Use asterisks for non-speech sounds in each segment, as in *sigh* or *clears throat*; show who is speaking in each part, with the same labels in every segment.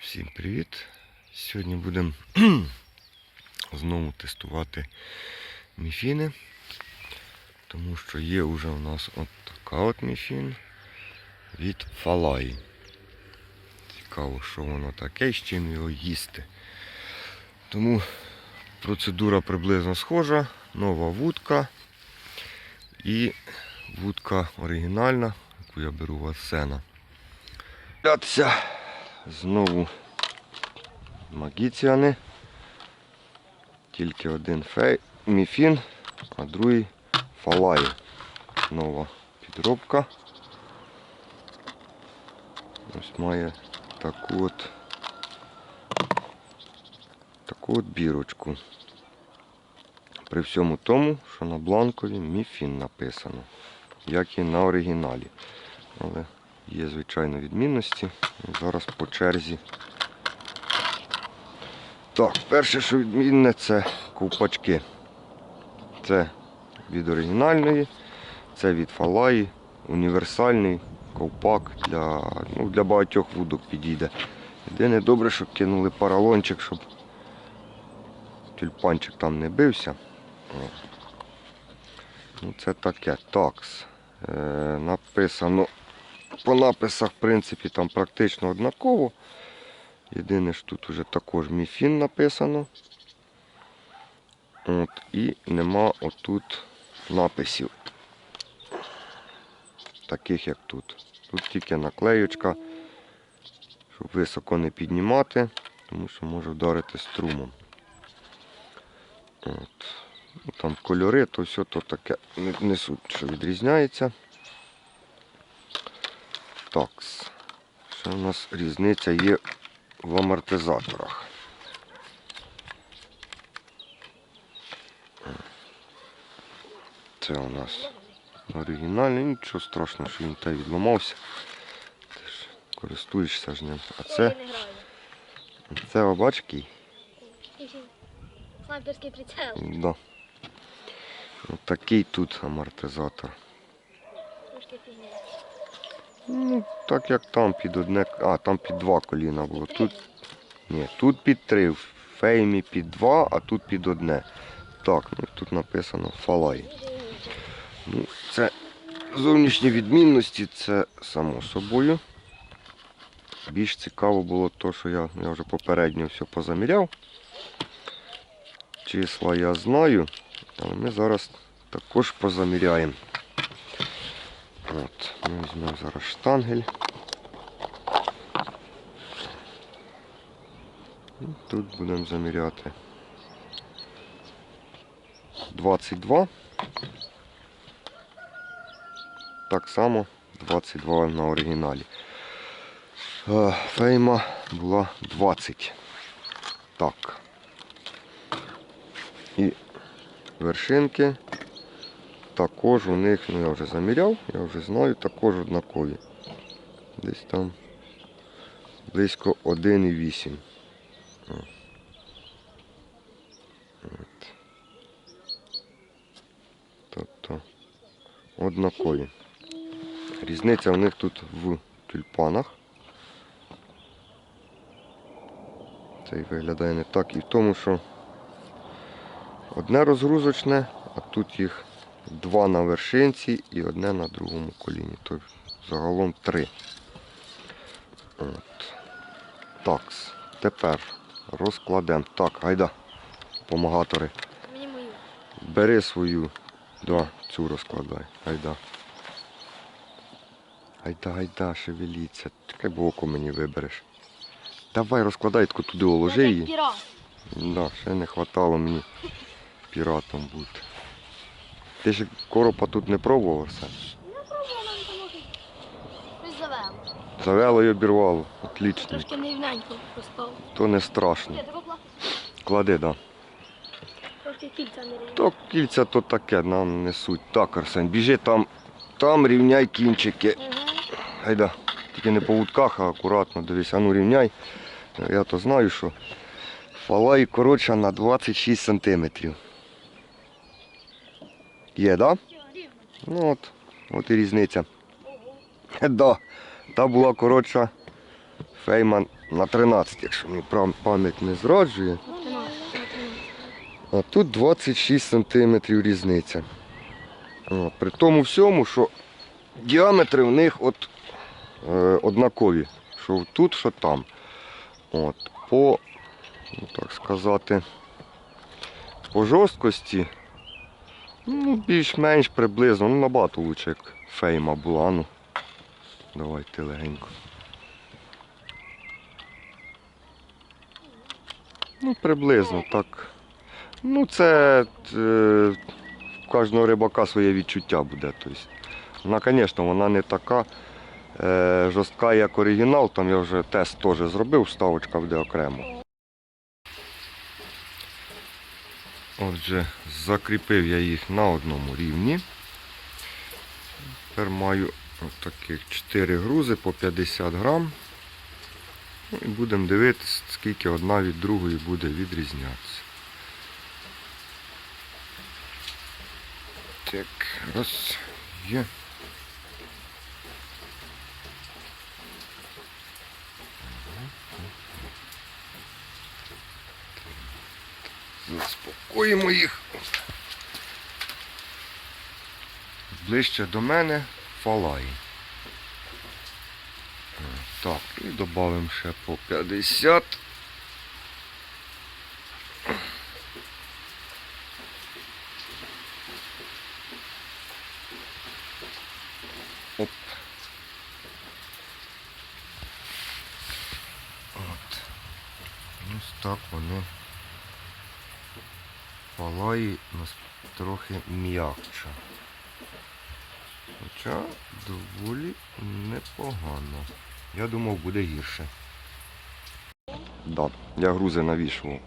Speaker 1: Всім привіт! Сьогодні будемо *clears throat* знову тестувати міфіни, тому що є вже у нас от така от міфін від Фалай. Цікаво, що воно таке і з чим його їсти. Тому процедура приблизно схожа, нова вудка і вудка оригінальна, яку я беру в Арсена. Глядся знову магіціани. Тільки один фей, міфін, а другий фалай. Нова підробка. Ось має таку от таку от бірочку. При всьому тому, що на бланкові міфін написано, як і на оригіналі. Але є, звичайно, відмінності. Зараз по черзі. Так, перше, що відмінне, це ковпачки. Це від оригінальної, це від Фалаї, універсальний ковпак для, ну, для багатьох вудок підійде. Єдине добре, що кинули поролончик, щоб тюльпанчик там не бився. Ну, це таке. Такс. Е, написано по написах, в принципі, там практично однаково. Єдине ж тут вже також міфін написано. От, і нема отут написів. Таких як тут. Тут тільки наклеючка, щоб високо не піднімати, тому що може вдарити струмом. От. Ну, Там кольори, то все то таке не, не суть, що відрізняється. Такс. Ще у нас різниця є в амортизаторах. Це у нас оригінальний, нічого страшного, що він та відламався. Ти ж користуєшся ж ним. А це, це обачки.
Speaker 2: Снайперський прицел.
Speaker 1: Да. От такий тут амортизатор. Ну, так як там під одне. А, там під два коліна було. Тут. Ні, тут під три. В феймі під два, а тут під одне. Так, ну тут написано фалай. Ну, це зовнішні відмінності, це само собою. Більш цікаво було те, що я, я вже попередньо все позаміряв. Числа я знаю, але ми зараз також позаміряємо. От, ми візьмемо зараз штангель. І тут будемо заміряти 22. Так само 22 на оригіналі. Е, Фейма була 20. Так. І вершинки також у них, ну я вже заміряв, я вже знаю, також однакові. Десь там близько 1,8. Тобто однакові. Різниця у них тут в тюльпанах. Цей виглядає не так і в тому, що одне розгрузочне, а тут їх два на вершинці і одне на другому коліні. Тобто загалом три. От. Такс. Тепер розкладемо. Так, гайда, помагатори. Бери свою. Да, цю розкладай. Гайда. Гайда, гайда, шевеліться. Таке боку мені вибереш. Давай розкладай туди уложи її. Да, ще не хватало мені піратом бути. Ти ж коропа тут не пробував все.
Speaker 2: Ну, пробувала нам допомогти. Щось завело.
Speaker 1: Завело і обірвало. Отлично.
Speaker 2: Трошки нерівненько постав.
Speaker 1: То не страшно. Клади, да.
Speaker 2: Трошки кільця не.
Speaker 1: То кільця то таке, нам не суть. Так, Арсен, біжи там, там рівняй кінчики.
Speaker 2: Угу.
Speaker 1: Гайда. Тільки не по вудках, а акуратно дивись, а ну рівняй. Я то знаю, що фалай коротша на 26 сантиметрів. Є, так? Да? Ну от, от і різниця. *laughs* Да, та була коротша Фейма на 13, якщо мені пам'ять не зраджує. А тут 26 см різниця. О, при тому всьому, що діаметри в них от, е, однакові. Що тут, що там. От, по, ну, так сказати, по жорсткості, ну, більш-менш приблизно, ну набагато лучше, як фейма була. Ну, давайте легенько. Ну, приблизно так. Ну, це е, в кожного рибака своє відчуття буде. Тобто, вона, звісно, вона не така е, жорстка, як оригінал. Там я вже тест теж зробив, вставочка буде окремо. Отже, закріпив я їх на одному рівні. Тепер маю таких 4 грузи по 50 грам. Ну, і будемо дивитися, скільки одна від другої буде відрізнятися. Так, раз, є. Заспокоїмо їх. Ближче до мене фалай. Так, і додамо ще по 50. Оп. От. Ось так воно. Палає у нас трохи м'якше. Хоча доволі непогано. Я думав, буде гірше. Да, я грузи навішував.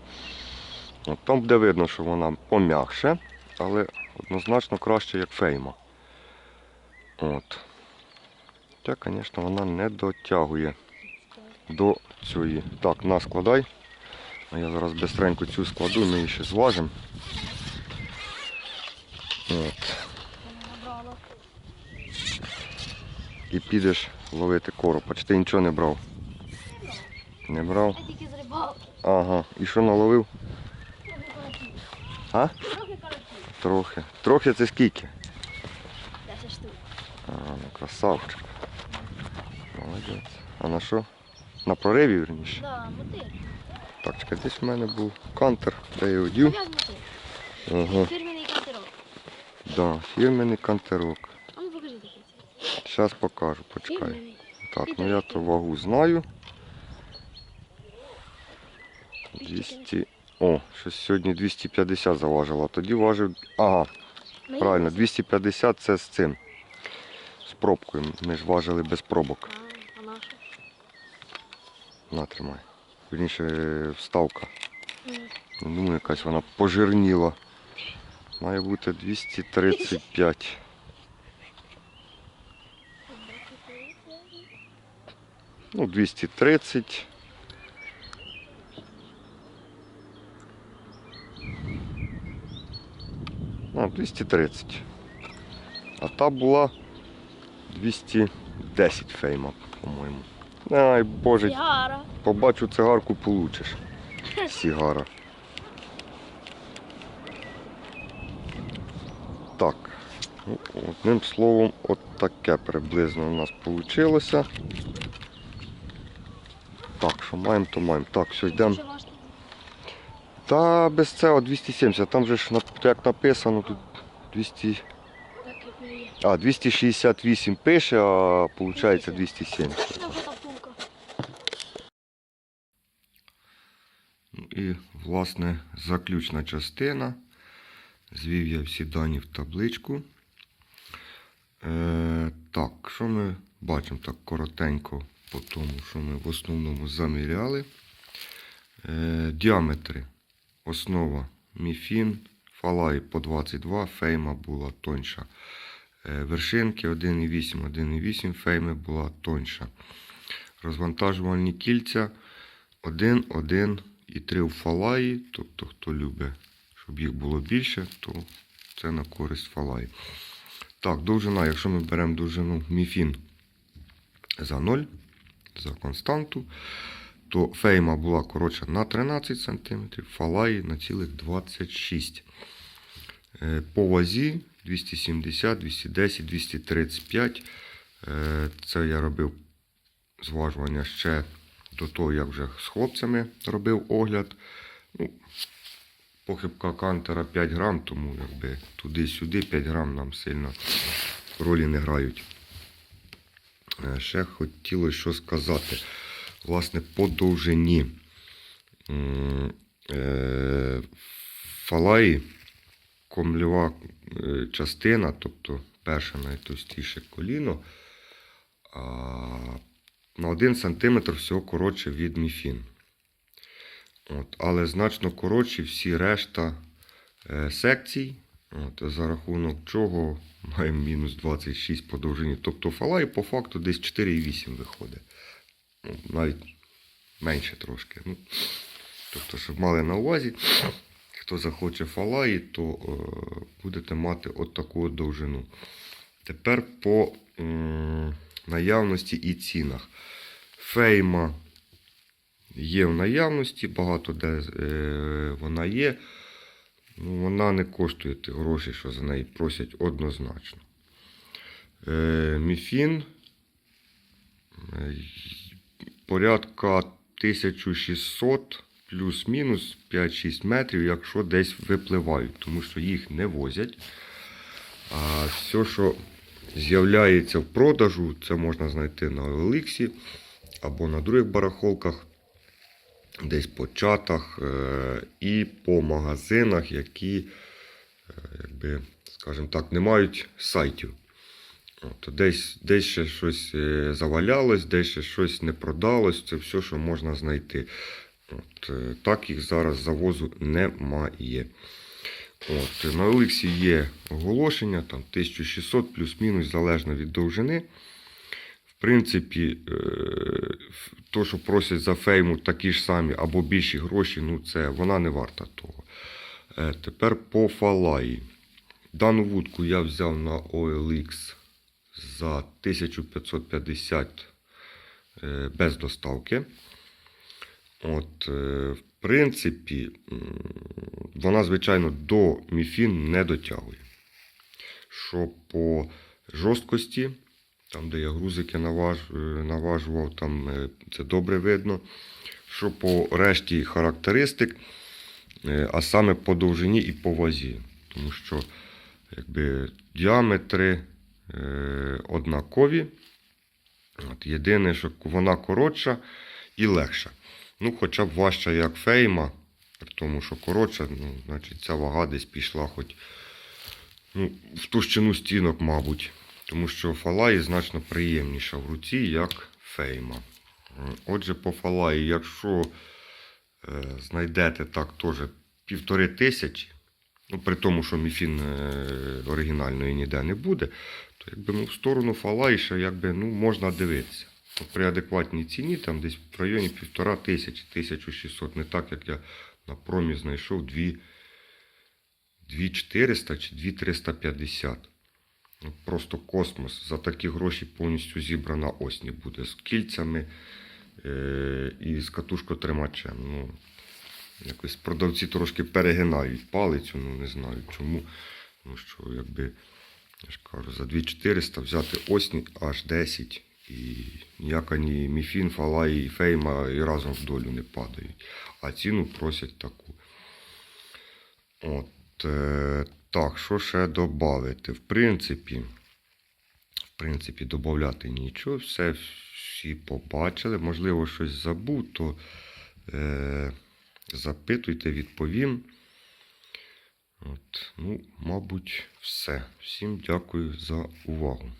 Speaker 1: Там буде видно, що вона пом'якше, але однозначно краще, як фейма. От. Хоча, звісно, вона не дотягує до цієї. Так, на складай. А я зараз бистренько цю складу, ми її ще зважимо. От. І підеш ловити коропа. Чи ти нічого не брав? Не брав?
Speaker 2: Я тільки з рибалки.
Speaker 1: Ага. І що наловив?
Speaker 2: Трохи.
Speaker 1: А?
Speaker 2: Трохи.
Speaker 1: Трохи. Трохи це скільки?
Speaker 2: 10 штук.
Speaker 1: А, ну красавчик. Молодець. А на що? На прориві вірніше?
Speaker 2: Да, мотир.
Speaker 1: Так, чекай, десь в мене був кантер, де я.
Speaker 2: Пов'яз мотир.
Speaker 1: Ага.
Speaker 2: Фірменний кантерок.
Speaker 1: Да, фірменний кантерок.
Speaker 2: А ну покажи такий.
Speaker 1: Зараз покажу, почекай. Так, ну я то вагу знаю. 200. О, щось сьогодні 250 заважила. Тоді важив. Ага, правильно, 250 це з цим. З пробкою. Ми ж важили без пробок.
Speaker 2: А, а наша?
Speaker 1: На, тримай. Вірніше вставка. Не думаю, якась вона пожирніла. Має бути 235. Ну, 230. А, 230. А та була 210 фейма, по-моєму. Ай, боже,
Speaker 2: Сігара.
Speaker 1: побачу цигарку, получиш. Сігара. Так. Ну, Одним словом, от таке приблизно у нас вийшло. Так, що маємо, то маємо. Так, все, йдемо. Та без цього 270, там же ж як написано, тут 200.
Speaker 2: Так, як не є.
Speaker 1: А, 268 пише, а виходить 270.
Speaker 2: Ну, катапулка.
Speaker 1: Ну І, власне, заключна частина. Звів я всі дані в табличку. Е, так, що ми бачимо так коротенько по тому, що ми в основному заміряли. Е, діаметри. Основа міфін, фалай по 22, фейма була тоньша. Е, вершинки 1,8, 1,8 фейми була тоньша. Розвантажувальні кільця 1, 1 і 3 в фалаї. Тобто, хто любить, щоб їх було більше, то це на користь фалаї. Так, довжина, якщо ми беремо довжину міфін за 0, за константу, то фейма була коротша на 13 см, фалаї на цілих 26 Е, По вазі 270, 210, 235. Е, Це я робив зважування ще до того, як вже з хлопцями робив огляд. Ну, похибка кантера 5 грам, тому якби туди-сюди 5 грам нам сильно ролі не грають. Е, Ще хотілося що сказати. Власне, по довжині е, фалаї комлєва е, частина, тобто перше найтовстіше коліно, а, на 1 см всього коротше від міфін. От, але значно коротші всі решта е, секцій, от, за рахунок чого маємо мінус 26 по довжині. Тобто фалай по факту десь 4,8 виходить. Ну, навіть менше трошки. Ну, тобто, щоб мали на увазі, хто захоче фалаї, то е, будете мати от таку довжину. Тепер по м, наявності і цінах. Фейма є в наявності, багато де е, вона є. Ну, вона не коштує тих грошей, що за неї просять однозначно. Е, Міфін е, порядка 1600 плюс-мінус 5-6 метрів, якщо десь випливають, тому що їх не возять. А все, що з'являється в продажу, це можна знайти на OLX або на других барахолках, десь по чатах е, і по магазинах, які, е, якби, скажімо так, не мають сайтів. От, десь, десь ще щось е, завалялось, десь ще щось не продалось, це все, що можна знайти. От, так їх зараз завозу немає. От, на Олексі є оголошення, там 1600 плюс-мінус залежно від довжини. В принципі, е, то, що просять за фейму такі ж самі або більші гроші, ну це вона не варта того. Е, Тепер по фалаї. Дану вудку я взяв на OLX за 1550 е, без доставки. От, е, в принципі, вона, звичайно, до міфін не дотягує. Що по жорсткості, там, де я грузики наваж, е, наважував, там е, це добре видно. Що по решті характеристик, е, а саме по довжині і по вазі. Тому що якби, діаметри однакові. От, єдине, що вона коротша і легша. Ну, хоча б важча, як фейма, при тому, що коротша, ну, значить ця вага десь пішла хоч ну, в товщину стінок, мабуть. Тому що фалаї значно приємніша в руці, як фейма. Отже, по фалаї, якщо е, знайдете так теж півтори тисячі, ну, при тому, що міфін е, оригінальної ніде не буде, то якби ну, в сторону фалаї ще якби, ну, можна дивитися. При адекватній ціні, там десь в районі півтора тисячі, 1600, не так, як я на промі знайшов 2400 чи 2350. Ну, Просто космос. За такі гроші повністю зібрана ось не буде з кільцями е- і з катушкотримачем. Ну, якось продавці трошки перегинають палицю, ну не знаю чому. Тому що, якби, я ж кажу, за 2400 взяти осні аж 10 і ніяка ні міфін, фалаї і фейма і разом в долю не падають. А ціну просять таку. От, е, так, що ще додати? В принципі, в принципі, додати нічого, все всі побачили. Можливо, щось забув, то е, запитуйте, відповім. От, ну, мабуть, все. Всім дякую за увагу.